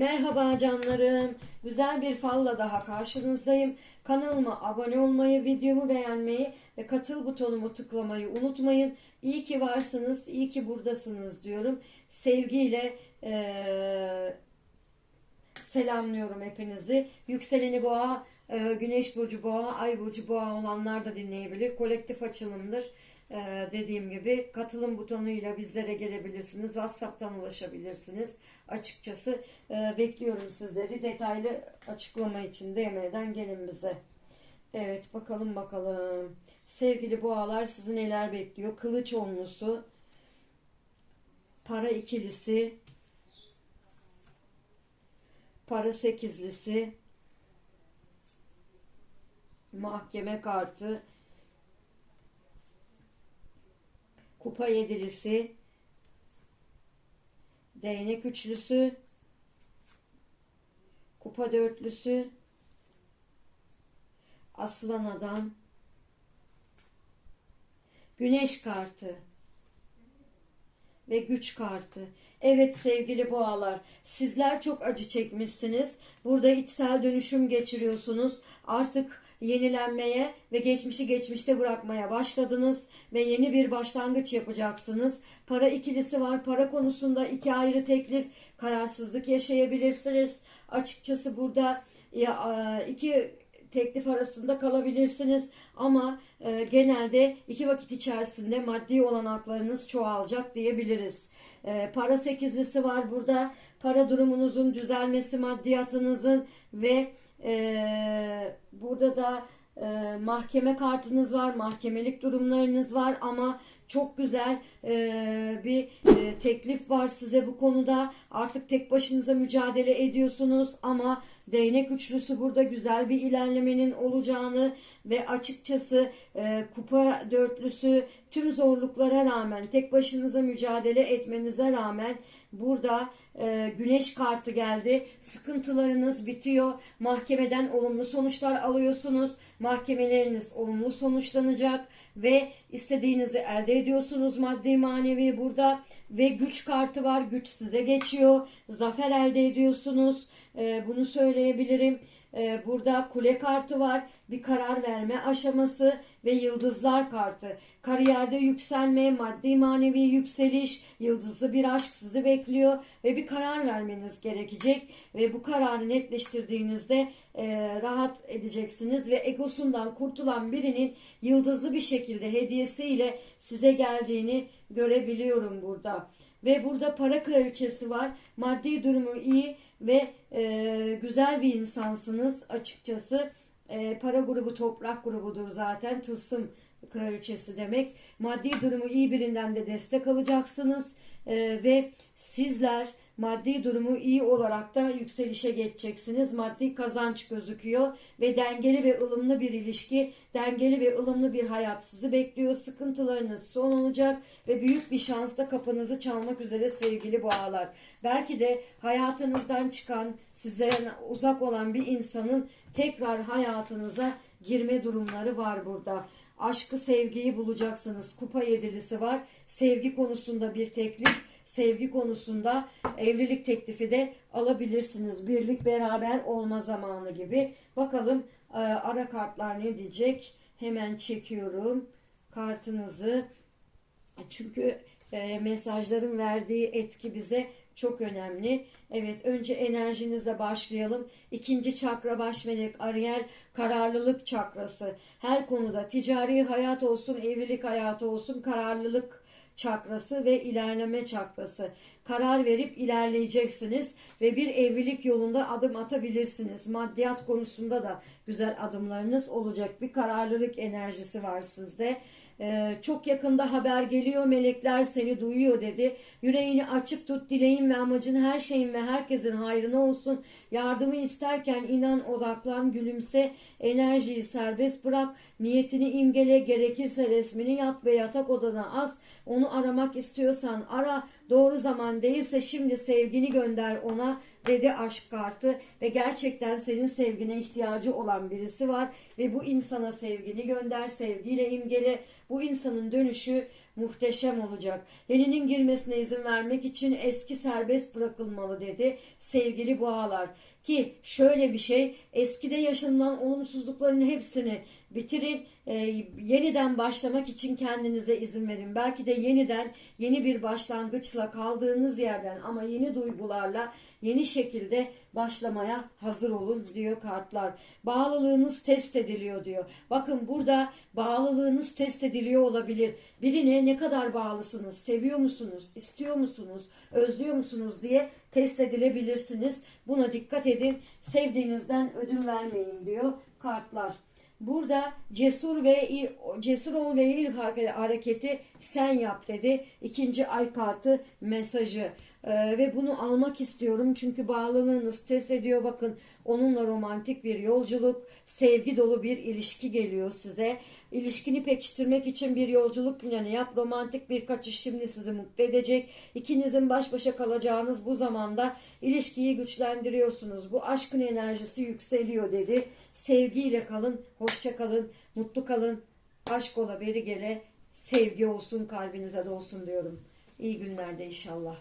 Merhaba canlarım. Güzel bir falla daha karşınızdayım. Kanalıma abone olmayı, videomu beğenmeyi ve katıl butonumu tıklamayı unutmayın. İyi ki varsınız, iyi ki buradasınız diyorum. Sevgiyle eee, selamlıyorum hepinizi. Yükseleni boğa, e, güneş burcu boğa, ay burcu boğa olanlar da dinleyebilir. Kolektif açılımdır. E, dediğim gibi katılım butonuyla bizlere gelebilirsiniz. WhatsApp'tan ulaşabilirsiniz. Açıkçası e, bekliyorum sizleri. Detaylı açıklama için DM'den gelin bize. Evet bakalım bakalım. Sevgili boğalar sizi neler bekliyor? Kılıç onlusu, para ikilisi, para sekizlisi, mahkeme kartı, kupa yedilisi, değnek üçlüsü, kupa dörtlüsü, aslan adam, güneş kartı ve güç kartı. Evet sevgili boğalar, sizler çok acı çekmişsiniz. Burada içsel dönüşüm geçiriyorsunuz. Artık yenilenmeye ve geçmişi geçmişte bırakmaya başladınız ve yeni bir başlangıç yapacaksınız. Para ikilisi var. Para konusunda iki ayrı teklif, kararsızlık yaşayabilirsiniz. Açıkçası burada iki teklif arasında kalabilirsiniz ama e, genelde iki vakit içerisinde maddi olanaklarınız çoğalacak diyebiliriz. E, para sekizlisi var burada. Para durumunuzun düzelmesi, maddiyatınızın ve e, burada da e, mahkeme kartınız var, mahkemelik durumlarınız var ama çok güzel e, bir e, teklif var size bu konuda. Artık tek başınıza mücadele ediyorsunuz ama değnek üçlüsü burada güzel bir ilerlemenin olacağını ve açıkçası e, kupa dörtlüsü tüm zorluklara rağmen tek başınıza mücadele etmenize rağmen burada e, güneş kartı geldi. Sıkıntılarınız bitiyor. Mahkemeden olumlu sonuçlar alıyorsunuz. Mahkemeleriniz olumlu sonuçlanacak ve istediğinizi elde ediyorsunuz maddi manevi burada ve güç kartı var. Güç size geçiyor. Zafer elde ediyorsunuz. E, bunu söyleyebilirim. E, burada kule kartı var. Bir karar verme aşaması ve yıldızlar kartı. Kariyerde yükselme, maddi manevi yükseliş, yıldızlı bir aşk sizi bekliyor ve bir karar vermeniz gerekecek ve bu kararı netleştirdiğinizde e, rahat edeceksiniz ve egosundan kurtulan birinin yıldızlı bir şekilde hediyesiyle size geldiğini görebiliyorum burada. Ve burada para kraliçesi var. Maddi durumu iyi ve e, güzel bir insansınız açıkçası. E, para grubu toprak grubudur zaten. Tılsım kraliçesi demek. Maddi durumu iyi birinden de destek alacaksınız. E, ve sizler maddi durumu iyi olarak da yükselişe geçeceksiniz. Maddi kazanç gözüküyor ve dengeli ve ılımlı bir ilişki, dengeli ve ılımlı bir hayat sizi bekliyor. Sıkıntılarınız son olacak ve büyük bir şansla kapınızı çalmak üzere sevgili boğalar. Belki de hayatınızdan çıkan, size uzak olan bir insanın tekrar hayatınıza girme durumları var burada. Aşkı, sevgiyi bulacaksınız. Kupa yedilisi var. Sevgi konusunda bir teklif, sevgi konusunda evlilik teklifi de alabilirsiniz. Birlik beraber olma zamanı gibi. Bakalım e, ara kartlar ne diyecek? Hemen çekiyorum kartınızı. Çünkü e, mesajların verdiği etki bize çok önemli. Evet önce enerjinizle başlayalım. İkinci çakra baş melek Ariel kararlılık çakrası. Her konuda ticari hayat olsun, evlilik hayatı olsun kararlılık çakrası ve ilerleme çakrası. Karar verip ilerleyeceksiniz ve bir evlilik yolunda adım atabilirsiniz. Maddiyat konusunda da güzel adımlarınız olacak. Bir kararlılık enerjisi var sizde. Ee, çok yakında haber geliyor melekler seni duyuyor dedi. Yüreğini açık tut dileğin ve amacın her şeyin ve herkesin hayrına olsun. Yardımı isterken inan odaklan gülümse enerjiyi serbest bırak. Niyetini imgele gerekirse resmini yap ve yatak odana as. Onu aramak istiyorsan ara doğru zaman değilse şimdi sevgini gönder ona dedi aşk kartı ve gerçekten senin sevgine ihtiyacı olan birisi var ve bu insana sevgini gönder sevgiyle imgele Bu insanın dönüşü muhteşem olacak. Yeninin girmesine izin vermek için eski serbest bırakılmalı dedi sevgili boğalar. Ki şöyle bir şey eskide yaşanılan olumsuzlukların hepsini bitirin. e, yeniden başlamak için kendinize izin verin. Belki de yeniden yeni bir başlangıçla kaldığınız yerden ama yeni duygularla yeni şekilde başlamaya hazır olun diyor kartlar. Bağlılığınız test ediliyor diyor. Bakın burada bağlılığınız test ediliyor olabilir. Birine ne kadar bağlısınız, seviyor musunuz, istiyor musunuz, özlüyor musunuz diye test edilebilirsiniz. Buna dikkat edin. Sevdiğinizden ödün vermeyin diyor kartlar. Burada cesur ve il- cesur ol ve hare- hareketi sen yap dedi. İkinci ay kartı mesajı. Ee, ve bunu almak istiyorum çünkü bağlılığınız test ediyor. Bakın onunla romantik bir yolculuk, sevgi dolu bir ilişki geliyor size. İlişkini pekiştirmek için bir yolculuk planı yap. Romantik bir kaçış şimdi sizi mutlu edecek. İkinizin baş başa kalacağınız bu zamanda ilişkiyi güçlendiriyorsunuz. Bu aşkın enerjisi yükseliyor dedi. Sevgiyle kalın, hoşça kalın, mutlu kalın. Aşk ola beri gele, sevgi olsun kalbinize dolsun diyorum. İyi günlerde inşallah.